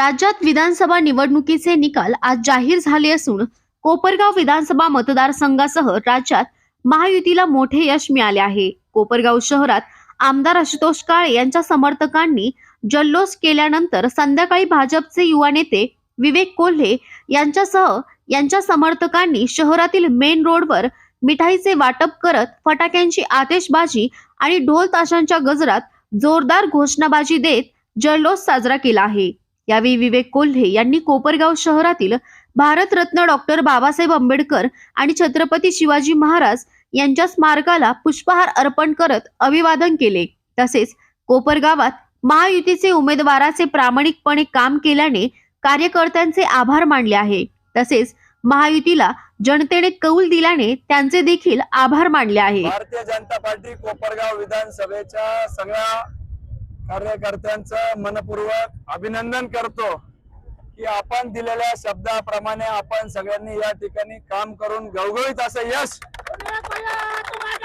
राज्यात विधानसभा निवडणुकीचे निकाल आज जाहीर झाले असून कोपरगाव विधानसभा मतदारसंघासह राज्यात महायुतीला मोठे यश मिळाले आहे. कोपरगाव शहरात आमदार आशुतोष काळे यांच्या समर्थकांनी जल्लोष केल्यानंतर संध्याकाळी भाजपचे युवा नेते विवेक कोल्हे यांच्यासह यांच्या समर्थकांनी शहरातील मेन रोडवर मिठाईचे वाटप करत फटाक्यांची आतिषबाजी आणि ढोल ताशांच्या गजरात जोरदार घोषणाबाजी देत जल्लोष साजरा केला आहे. यावेळी विवेक कोल्हे यांनी कोपरगाव शहरातील भारतरत्न डॉक्टर बाबासाहेब आंबेडकर आणि छत्रपती शिवाजी महाराज यांच्या स्मारकाला पुष्पहार अर्पण करत अभिवादन केले. तसेच कोपरगावात महायुतीचे उमेदवाराचे प्रामाणिकपणे काम केल्याने कार्यकर्त्यांचे आभार मानले आहे. तसेच महायुतीला जनतेने कौल दिल्याने त्यांचे देखील आभार मानले आहे. भारतीय जनता पार्टी कोपरगाव विधानसभेच्या सगळ्या कार्यकर्त्यांचं मनपूर्वक अभिनंदन करतो की आपण दिलेल्या शब्दाप्रमाणे आपण सगळ्यांनी या ठिकाणी काम करून गवगवीत असं यश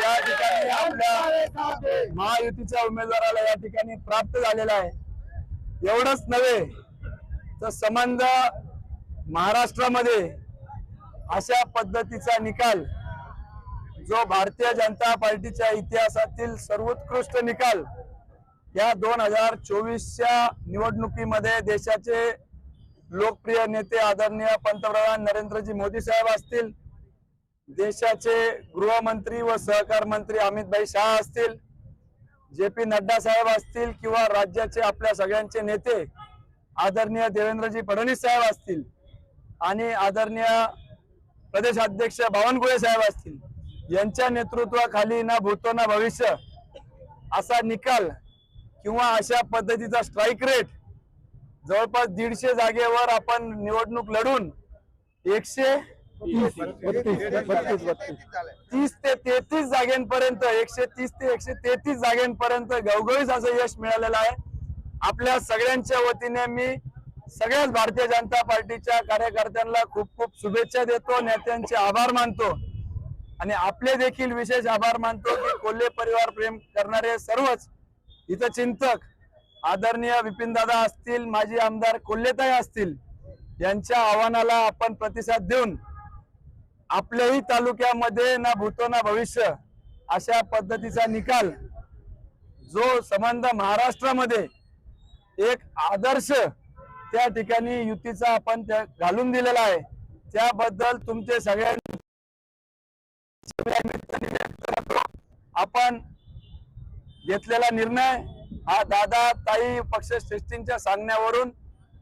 या ठिकाणी आपल्या महायुतीच्या उमेदवाराला या ठिकाणी प्राप्त झालेला आहे. एवढंच नव्हे तर संबंध महाराष्ट्रामध्ये अशा पद्धतीचा निकाल जो भारतीय जनता पार्टीच्या इतिहासातील सर्वोत्कृष्ट निकाल या दोन हजार चोवीसच्या निवडणुकीमध्ये देशाचे लोकप्रिय नेते आदरणीय पंतप्रधान नरेंद्रजी मोदी साहेब असतील देशाचे गृहमंत्री व सहकार मंत्री अमित भाई शाह असतील जे पी नड्डा साहेब असतील किंवा राज्याचे आपल्या सगळ्यांचे नेते आदरणीय देवेंद्रजी फडणवीस साहेब असतील आणि आदरणीय प्रदेशाध्यक्ष बावनकुळे साहेब असतील यांच्या नेतृत्वाखाली ना भूतो ना भविष्य असा निकाल किंवा अशा पद्धतीचा स्ट्राईक रेट जवळपास दीडशे जागेवर आपण निवडणूक लढून एकशे तीस ते तेहतीस जागेपर्यंत एकशे तीस ते एकशे तेहतीस जागेपर्यंत गवगवीत असं यश मिळालेलं आहे. आपल्या सगळ्यांच्या वतीने मी सगळ्याच भारतीय जनता पार्टीच्या कार्यकर्त्यांना खूप खूप शुभेच्छा देतो नेत्यांचे आभार मानतो. आणि आपले देखील विशेष आभार मानतो की कोल्हे परिवार प्रेम करणारे सर्वच इथं चिंतक आदरणीय विपिनदादा असतील माजी आमदार कोल्हेताई असतील यांच्या आव्हानाला आपण प्रतिसाद देऊन आपल्याही तालुक्यामध्ये ना भूतो ना भविष्य अशा पद्धतीचा निकाल जो संबंध महाराष्ट्रामध्ये एक आदर्श त्या ठिकाणी युतीचा आपण त्या घालून दिलेला आहे. त्याबद्दल तुमचे सगळ्यांनी आपण घेतलेला निर्णय हा दादा ताई पक्ष श्रेष्ठींच्या सांगण्यावरून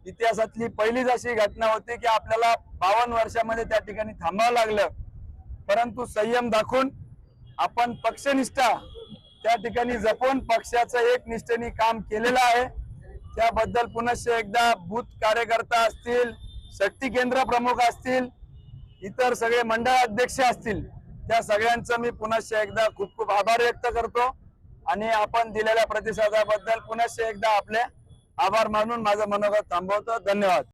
इतिहासातली पहिलीच अशी घटना होती की आपल्याला बावन्न वर्षामध्ये त्या ठिकाणी थांबावं लागलं. परंतु संयम दाखवून आपण पक्षनिष्ठा त्या ठिकाणी जपून पक्षाचं एक निष्ठेने काम केलेलं आहे. त्याबद्दल पुनश्च एकदा बूथ कार्यकर्ता असतील शक्ती केंद्र प्रमुख असतील इतर सगळे मंडळ अध्यक्ष असतील त्या सगळ्यांचं मी पुनश्च एकदा खूप खूप आभार व्यक्त करतो. आणि आपण दिलेल्या प्रतिसादाबद्दल पुनश्च एकदा आपले आभार मानून माझं मनोगत थांबवतो. धन्यवाद.